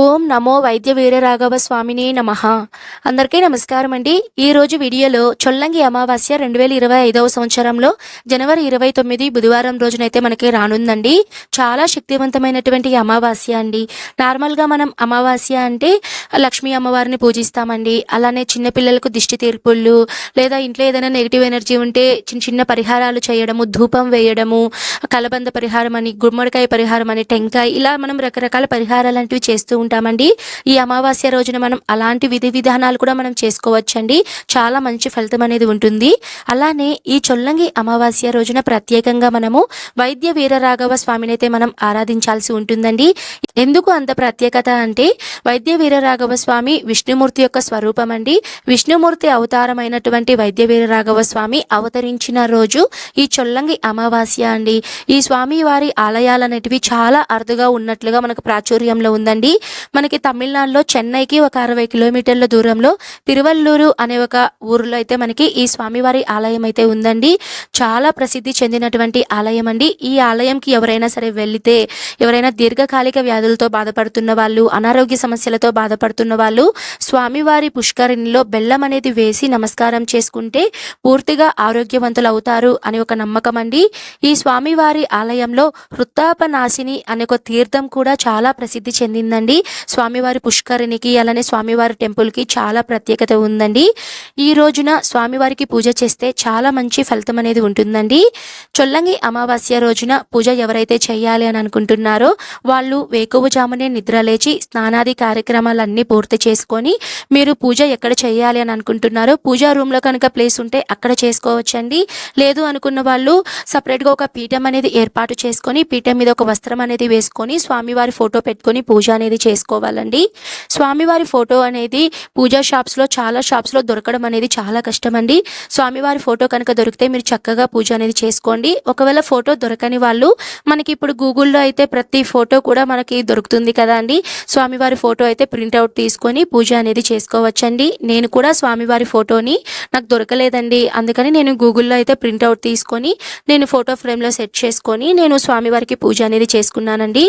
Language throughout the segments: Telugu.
ఓం నమో వైద్య వీరరాఘవ స్వామిని నమ. అందరికీ నమస్కారం అండి. ఈ రోజు వీడియోలో చొల్లంగి అమావాస్య రెండు వేల ఇరవై ఐదవ సంవత్సరంలో జనవరి ఇరవై తొమ్మిది బుధవారం రోజునైతే మనకి రానుందండి. చాలా శక్తివంతమైనటువంటి అమావాస్య అండి. నార్మల్గా మనం అమావాస్య అంటే లక్ష్మీ అమ్మవారిని పూజిస్తామండి. అలానే చిన్నపిల్లలకు దిష్టి తీర్పుళ్ళు లేదా ఇంట్లో ఏదైనా నెగిటివ్ ఎనర్జీ ఉంటే చిన్న చిన్న పరిహారాలు చేయడము ధూపం వేయడము కలబంద పరిహారం అని గుమ్మడికాయ పరిహారం అని టెంకాయ ఇలా మనం రకరకాల పరిహారాలు లాంటివి చేస్తూ ఉంటామండి. ఈ అమావాస్య రోజున మనం అలాంటి విధి విధానాలు కూడా మనం చేసుకోవచ్చండి. చాలా మంచి ఫలితం అనేది ఉంటుంది. అలానే ఈ చొల్లంగి అమావాస్య రోజున ప్రత్యేకంగా మనము వైద్య వీరరాఘవ స్వామిని అయితే మనం ఆరాధించాల్సి ఉంటుందండి. ఎందుకు అంత ప్రత్యేకత అంటే వైద్య వీరరాఘవ స్వామి విష్ణుమూర్తి యొక్క స్వరూపం అండి విష్ణుమూర్తి అవతారమైనటువంటి వైద్య వీరరాఘవ స్వామి అవతరించిన రోజు ఈ చొల్లంగి అమావాస్య అండి. ఈ స్వామి వారి ఆలయాలు అనేటివి చాలా అరుదుగా ఉన్నట్లుగా మనకు ప్రాచుర్యంలో ఉందండి. మనకి తమిళనాడులో చెన్నైకి ఒక అరవై కిలోమీటర్ల దూరంలో తిరువల్లూరు అనే ఒక ఊరిలో అయితే మనకి ఈ స్వామివారి ఆలయం అయితే ఉందండి. చాలా ప్రసిద్ధి చెందినటువంటి ఆలయం అండి. ఈ ఆలయంకి ఎవరైనా సరే వెళితే ఎవరైనా దీర్ఘకాలిక వ్యాధులతో బాధపడుతున్న వాళ్ళు అనారోగ్య సమస్యలతో బాధపడుతున్న వాళ్ళు స్వామివారి పుష్కరిణిలో బెల్లం అనేది వేసి నమస్కారం చేసుకుంటే పూర్తిగా ఆరోగ్యవంతులు అవుతారు అని ఒక నమ్మకం అండి. ఈ స్వామివారి ఆలయంలో వృత్తాపనాశిని అనే ఒక తీర్థం కూడా చాలా ప్రసిద్ధి చెందిందండి. స్వామివారి పుష్కరిణికి అలానే స్వామివారి టెంపుల్కి చాలా ప్రత్యేకత ఉందండి. ఈ రోజున స్వామివారికి పూజ చేస్తే చాలా మంచి ఫలితం అనేది ఉంటుందండి. చొల్లంగి అమావాస్య రోజున పూజ ఎవరైతే చేయాలి అని అనుకుంటున్నారో వాళ్ళు వేకువజామునే నిద్ర లేచి స్నానాది కార్యక్రమాలన్నీ పూర్తి చేసుకొని మీరు పూజ ఎక్కడ చేయాలి అని అనుకుంటున్నారో పూజా రూమ్లో కనుక ప్లేస్ ఉంటే అక్కడ చేసుకోవచ్చండి. లేదు అనుకున్న వాళ్ళు సపరేట్గా ఒక పీఠం అనేది ఏర్పాటు చేసుకొని పీఠం మీద ఒక వస్త్రం అనేది వేసుకొని స్వామివారి ఫోటో పెట్టుకొని పూజ అనేది చేసుకోవాలండి. స్వామివారి ఫోటో అనేది పూజా షాప్స్లో చాలా షాప్స్లో దొరకడం అనేది చాలా కష్టం అండి స్వామివారి ఫోటో కనుక దొరికితే మీరు చక్కగా పూజ అనేది చేసుకోండి. ఒకవేళ ఫోటో దొరకని వాళ్ళు మనకి ఇప్పుడు గూగుల్లో అయితే ప్రతి ఫోటో కూడా మనకి దొరుకుతుంది కదా అండి. స్వామివారి ఫోటో అయితే ప్రింట్అవుట్ తీసుకొని పూజ అనేది చేసుకోవచ్చండి. నేను కూడా స్వామివారి ఫోటోని నాకు దొరకలేదండి. అందుకని నేను గూగుల్లో అయితే ప్రింట్అవుట్ తీసుకొని నేను ఫోటో ఫ్రేమ్లో సెట్ చేసుకొని నేను స్వామివారికి పూజ అనేది చేసుకున్నానండి.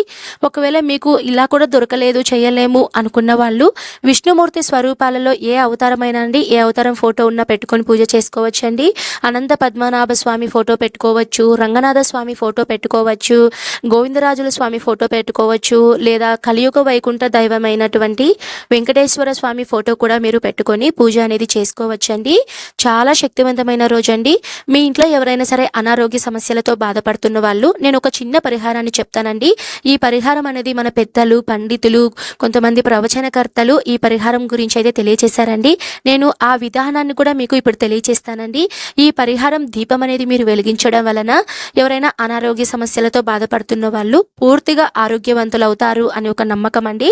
ఒకవేళ మీకు ఇలా కూడా దొరకలేదు చేయలేము అనుకున్న వాళ్ళు విష్ణుమూర్తి స్వరూపాలలో ఏ అవతారమైనా అండి ఏ అవతారం ఫోటో ఉన్నా పెట్టుకొని పూజ చేసుకోవచ్చండి. అనంత పద్మనాభ స్వామి ఫోటో పెట్టుకోవచ్చు రంగనాథ స్వామి ఫోటో పెట్టుకోవచ్చు గోవిందరాజుల స్వామి ఫోటో పెట్టుకోవచ్చు లేదా కలియుగ వైకుంఠ దైవమైనటువంటి వెంకటేశ్వర స్వామి ఫోటో కూడా మీరు పెట్టుకొని పూజ అనేది చేసుకోవచ్చండి. చాలా శక్తివంతమైన రోజు అండి మీ ఇంట్లో ఎవరైనా సరే అనారోగ్య సమస్యలతో బాధపడుతున్న వాళ్ళు నేను ఒక చిన్న పరిహారాన్ని చెప్తానండి. ఈ పరిహారం అనేది మన పెద్దలు పండితులు కొంతమంది ప్రవచనకర్తలు ఈ పరిహారం గురించి అయితే తెలియజేశారండి నేను ఆ విధానాన్ని కూడా మీకు ఇప్పుడు తెలియచేస్తానండి. ఈ పరిహారం దీపం అనేది మీరు వెలిగించడం వలన ఎవరైనా అనారోగ్య సమస్యలతో బాధపడుతున్న వాళ్ళు పూర్తిగా ఆరోగ్యవంతులు అవుతారు అని ఒక నమ్మకం అండి.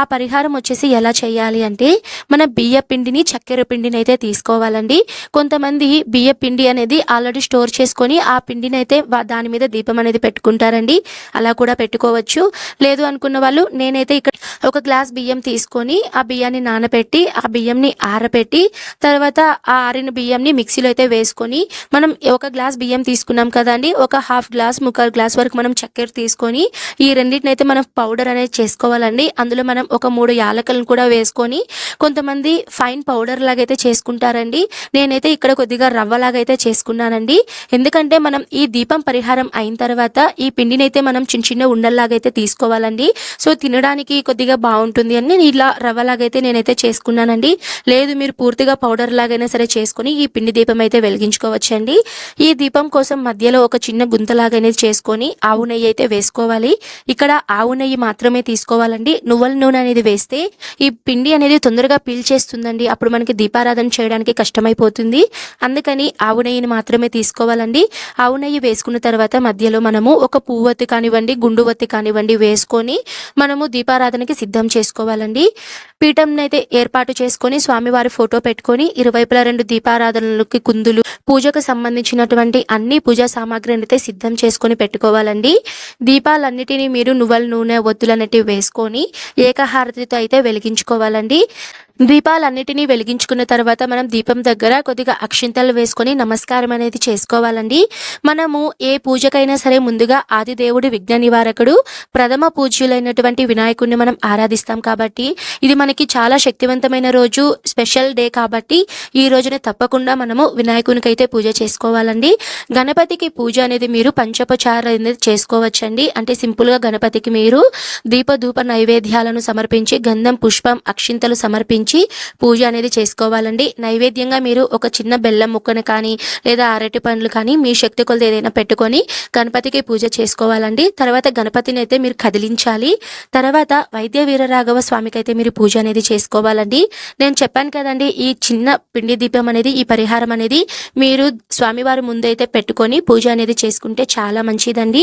ఆ పరిహారం వచ్చేసి ఎలా చేయాలి అంటే మన బియ్య పిండిని చక్కెర పిండిని అయితే తీసుకోవాలండి. కొంతమంది బియ్య పిండి అనేది ఆల్రెడీ స్టోర్ చేసుకొని ఆ పిండిని అయితే దాని మీద దీపం అనేది పెట్టుకుంటారండి. అలా కూడా పెట్టుకోవచ్చు. లేదు అనుకున్న వాళ్ళు నేనైతే ఇక్కడ ఒక గ్లాస్ బియ్యం తీసుకొని ఆ బియ్యాన్ని నానబెట్టి ఆ బియ్యంని ఆరబెట్టి తర్వాత ఆ ఆరిన బియ్యంని మిక్సీలో అయితే వేసుకొని మనం ఒక గ్లాస్ బియ్యం తీసుకున్నాం కదండి ఒక హాఫ్ గ్లాస్ ముక్కాలు గ్లాస్ వరకు మనం చక్కెర తీసుకొని ఈ రెండింటిని అయితే మనం పౌడర్ అనేది చేసుకోవాలండి. అందులో మనం ఒక మూడు యాలకలను కూడా వేసుకొని కొంతమంది ఫైన్ పౌడర్ లాగైతే చేసుకుంటారండి. నేనైతే ఇక్కడ కొద్దిగా రవ్వ అయితే చేసుకున్నానండి. ఎందుకంటే మనం ఈ దీపం పరిహారం అయిన తర్వాత ఈ పిండిని అయితే మనం చిన్న చిన్న ఉండల్లాగైతే తీసుకోవాలండి. సో తినడానికి కొద్దిగా బాగుంటుంది అని నేను ఇలా రవ్వలాగైతే నేనైతే చేసుకున్నానండి. లేదు మీరు పూర్తిగా పౌడర్ లాగైనా సరే చేసుకొని ఈ పిండి దీపం అయితే వెలిగించుకోవచ్చండి. ఈ దీపం కోసం మధ్యలో ఒక చిన్న గుంతలాగైనా చేసుకొని ఆవు నెయ్యి అయితే వేసుకోవాలి. ఇక్కడ ఆవు నెయ్యి మాత్రమే తీసుకోవాలండి. నువ్వుల నూనె అనేది వేస్తే ఈ పిండి అనేది తొందరగా పీల్చేస్తుందండి. అప్పుడు మనకి దీపారాధన చేయడానికి కష్టమైపోతుంది. అందుకని ఆవు నెయ్యిని మాత్రమే తీసుకోవాలండి. ఆవు నెయ్యి వేసుకున్న తర్వాత మధ్యలో మనము ఒక పువ్వొత్తి కానివ్వండి గుండు ఒత్తి కానివ్వండి వేసుకొని మనము దీపారాధనకి సిద్ధం చేసుకోవాలండి. పీఠంనైతే ఏర్పాటు చేసుకొని స్వామివారి ఫోటో పెట్టుకొని ఇరువైపులా రెండు దీపారాధనలకి కుందులు పూజకు సంబంధించినటువంటి అన్ని పూజా సామాగ్రిని అయితే సిద్ధం చేసుకొని పెట్టుకోవాలండి. దీపాలన్నిటినీ మీరు నువ్వుల నూనె ఒత్తులన్నిటివి వేసుకొని ఏకహారతితో అయితే వెలిగించుకోవాలండి. దీపాలన్నిటినీ వెలిగించుకున్న తర్వాత మనం దీపం దగ్గర కొద్దిగా అక్షింతలు వేసుకొని నమస్కారం అనేది చేసుకోవాలండి. మనము ఏ పూజకైనా సరే ముందుగా ఆదిదేవుడు విఘ్న నివారకుడు ప్రథమ పూజ్యులైనటువంటి వినాయకుడిని మనం ఆరాధిస్తాం కాబట్టి ఇది మనకి చాలా శక్తివంతమైన రోజు స్పెషల్ డే కాబట్టి ఈ రోజున తప్పకుండా మనము వినాయకునికి అయితే పూజ చేసుకోవాలండి. గణపతికి పూజ అనేది మీరు పంచపచార అనేది చేసుకోవచ్చండి. అంటే సింపుల్గా గణపతికి మీరు దీప ధూప నైవేద్యాలను సమర్పించి గంధం పుష్పం అక్షింతలు సమర్పించి పూజ అనేది చేసుకోవాలండి. నైవేద్యంగా మీరు ఒక చిన్న బెల్లం ముక్కను కానీ లేదా అరటి పండ్లు కానీ మీ శక్తి కొలది ఏదైనా పెట్టుకొని గణపతికి పూజ చేసుకోవాలండి. తర్వాత గణపతిని అయితే మీరు కదిలించాలి. తర్వాత వైద్య వీరరాఘవ స్వామికి అయితే మీరు పూజ అనేది చేసుకోవాలండి. నేను చెప్పాను కదండి ఈ చిన్న పిండి దీపం అనేది ఈ పరిహారం అనేది మీరు స్వామివారి ముందైతే పెట్టుకొని పూజ అనేది చేసుకుంటే చాలా మంచిదండి.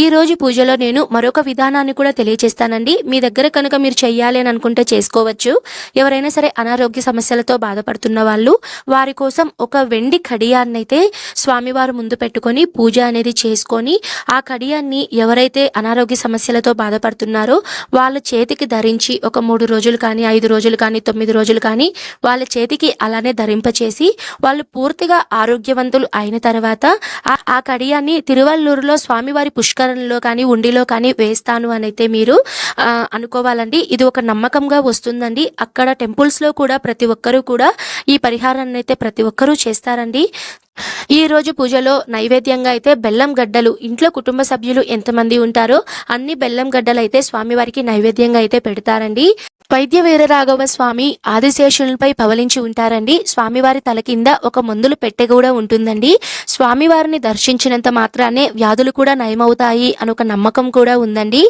ఈ రోజు పూజలో నేను మరొక విధానాన్ని కూడా తెలియజేస్తానండి. మీ దగ్గర కనుక మీరు చెయ్యాలి అని అనుకుంటే చేసుకోవచ్చు. ఎవరైనా సరే అనారోగ్య సమస్యలతో బాధపడుతున్న వాళ్ళు వారి కోసం ఒక వెండి కడియాన్ని అయితే స్వామివారు ముందు పెట్టుకొని పూజ అనేది చేసుకొని ఆ కడియాన్ని ఎవరైతే అనారోగ్య సమస్యలతో బాధపడుతున్నారో వాళ్ళ చేతికి ధరించి ఒక మూడు రోజులు కానీ ఐదు రోజులు కానీ తొమ్మిది రోజులు కానీ వాళ్ళ చేతికి అలానే ధరింపచేసి వాళ్ళు పూర్తిగా ఆరోగ్యవంతులు అయిన తర్వాత ఆ- కడియాన్ని తిరువల్లూరులో స్వామివారి పుష్కరంలో కానీ ఉండిలో కానీ వేస్తాను అని అయితే మీరు అనుకోవాలండి. ఇది ఒక నమ్మకంగా వస్తుందండి. అక్కడ టెంపుల్స్లో కూడా ప్రతి ఒక్కరూ కూడా ఈ పరిహారాన్ని అయితే ప్రతి ఒక్కరూ చేస్తారండి. ఈ రోజు పూజలో నైవేద్యంగా అయితే బెల్లం గడ్డలు ఇంట్లో కుటుంబ సభ్యులు ఎంతమంది ఉంటారో అన్ని బెల్లం గడ్డలు అయితే స్వామివారికి నైవేద్యంగా అయితే పెడతారండి. వైద్య వీరరాఘవ స్వామి ఆదిశేషులపై పవలించి ఉంటారండి. స్వామివారి తల కింద ఒక మందులు పెట్టె కూడా ఉంటుందండి. స్వామివారిని దర్శించినంత మాత్రానే వ్యాధులు కూడా నయమవుతాయి అని ఒక నమ్మకం కూడా ఉందండి.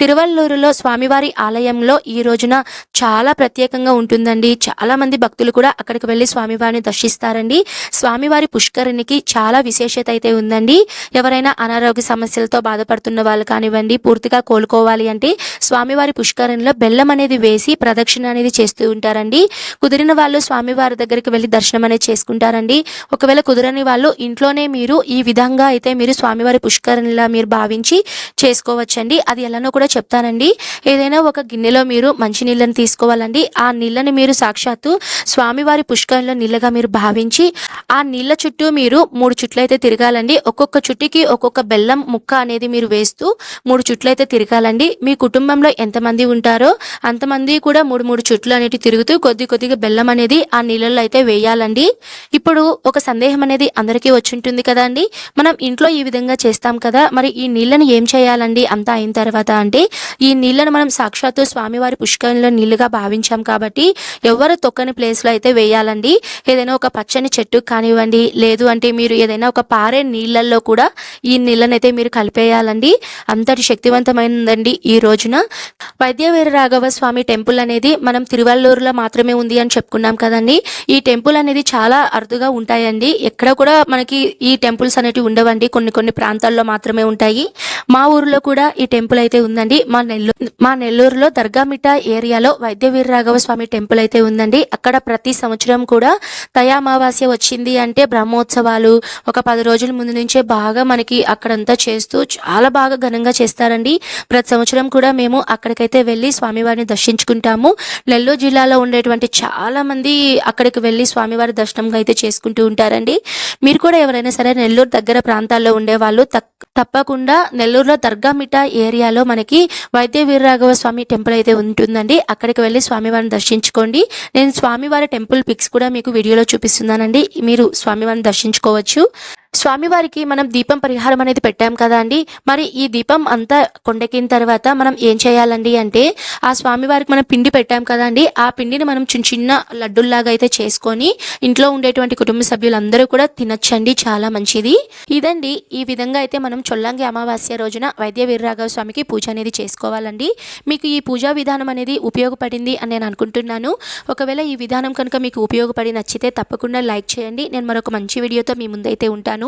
తిరువల్లూరులో స్వామివారి ఆలయంలో ఈ రోజున చాలా ప్రత్యేకంగా ఉంటుందండి. చాలా మంది భక్తులు కూడా అక్కడికి వెళ్ళి స్వామివారిని దర్శిస్తారండి. స్వామివారి పుష్కరిణికి చాలా విశేషత అయితే ఉందండి. ఎవరైనా అనారోగ్య సమస్యలతో బాధపడుతున్న వాళ్ళు కానివ్వండి పూర్తిగా కోలుకోవాలి అంటే స్వామివారి పుష్కరిణిలో బెల్లం అనేది వేసి ప్రదక్షిణ అనేది చేస్తూ ఉంటారండి. కుదిరిన వాళ్ళు స్వామివారి దగ్గరికి వెళ్ళి దర్శనం అనేది చేసుకుంటారండి. ఒకవేళ కుదరని వాళ్ళు ఇంట్లోనే మీరు ఈ విధంగా అయితే మీరు స్వామివారి పుష్కరిణిలా మీరు భావించి చేసుకోవచ్చండి. అది ఎలానో కూడా చెప్తానండి. ఏదైనా ఒక గిన్నెలో మీరు మంచి నీళ్ళని తీసుకోవాలండి. ఆ నీళ్ళని మీరు సాక్షాత్తు స్వామివారి పుష్కరంలో నీళ్ళగా మీరు భావించి ఆ నీళ్ళ చుట్టూ మీరు మూడు చుట్లు అయితే తిరగాలండి. ఒక్కొక్క చుట్టుకి ఒక్కొక్క బెల్లం ముక్క అనేది మీరు వేస్తూ మూడు చుట్లు అయితే తిరగాలండి. మీ కుటుంబంలో ఎంతమంది ఉంటారో అంతమంది కూడా మూడు మూడు చుట్లు అనేవి తిరుగుతూ కొద్ది కొద్దిగా బెల్లం అనేది ఆ నీళ్ళల్లో అయితే వేయాలండి. ఇప్పుడు ఒక సందేహం అనేది అందరికీ వచ్చి ఉంటుంది కదా అండి. మనం ఇంట్లో ఈ విధంగా చేస్తాం కదా మరి ఈ నీళ్ళని ఏం చేయాలండి? అంతా అయిన తర్వాత అంటే ఈ నీళ్ళను మనం సాక్షాత్తు స్వామివారి పుష్కరంలో నీళ్ళుగా భావించాం కాబట్టి ఎవరు తొక్కని ప్లేస్లో అయితే వేయాలండి. ఏదైనా ఒక పచ్చని చెట్టు కానివ్వండి లేదు అంటే మీరు ఏదైనా ఒక పారే నీళ్ళల్లో కూడా ఈ నీళ్ళని అయితే మీరు కలిపేయాలండి. అంతటి శక్తివంతమైనదండి ఈ రోజున. వైద్యవీర రాఘవ స్వామి టెంపుల్ టెంపుల్ అనేది మనం తిరువల్లూరులో మాత్రమే ఉంది అని చెప్పుకున్నాం కదండి. ఈ టెంపుల్ అనేది చాలా అరుదుగా ఉంటాయండి. ఎక్కడ కూడా మనకి ఈ టెంపుల్స్ అనేటివి ఉండవండి. కొన్ని కొన్ని ప్రాంతాల్లో మాత్రమే ఉంటాయి. మా ఊర్లో కూడా ఈ టెంపుల్ అయితే ఉందండి. మా నెల్లూరు మా నెల్లూరులో దర్గామిఠ ఏరియాలో వైద్యవీర రాఘవ స్వామి టెంపుల్ అయితే ఉందండి. అక్కడ ప్రతి సంవత్సరం కూడా తయామావాస్య వచ్చింది అంటే బ్రహ్మోత్సవాలు ఒక పది రోజుల ముందు నుంచే బాగా మనకి అక్కడంతా చేస్తూ చాలా బాగా ఘనంగా చేస్తారండి. ప్రతి సంవత్సరం కూడా మేము అక్కడికైతే వెళ్ళి స్వామివారిని దర్శించుకుంటాము నెల్లూరు జిల్లాలో ఉండేటువంటి చాలామంది అక్కడికి వెళ్ళి స్వామివారి దర్శనంగా అయితే చేసుకుంటూ ఉంటారండి. మీరు కూడా ఎవరైనా సరే నెల్లూరు దగ్గర ప్రాంతాల్లో ఉండేవాళ్ళు తప్పకుండా నెల్లూరులో దర్గామిఠా ఏరియాలో మనకి వైద్య వీరరాఘవ స్వామి టెంపుల్ అయితే ఉంటుందండి. అక్కడికి వెళ్ళి స్వామివారిని దర్శించుకోండి. నేను స్వామివారి టెంపుల్ పిక్స్ కూడా మీకు వీడియోలో చూపిస్తున్నానండి. మీరు స్వామివారిని దర్శించుకోవచ్చు. స్వామివారికి మనం దీపం పరిహారం అనేది పెట్టాం కదా అండి. మరి ఈ దీపం అంతా కొండెక్కిన తర్వాత మనం ఏం చేయాలండి అంటే ఆ స్వామివారికి మనం పిండి పెట్టాం కదండి ఆ పిండిని మనం చిన్న చిన్న లడ్డుల్లాగా అయితే చేసుకొని ఇంట్లో ఉండేటువంటి కుటుంబ సభ్యులందరూ కూడా తినచ్చండి. చాలా మంచిది. ఇదండి ఈ విధంగా అయితే మనం చొల్లంగి అమావాస్య రోజున వైద్య వీరరాఘవ స్వామికి పూజ అనేది చేసుకోవాలండి. మీకు ఈ పూజా విధానం అనేది ఉపయోగపడింది అని నేను అనుకుంటున్నాను. ఒకవేళ ఈ విధానం కనుక మీకు ఉపయోగపడి నచ్చితే తప్పకుండా లైక్ చేయండి. నేను మరొక మంచి వీడియోతో మీ ముందైతే ఉంటాను.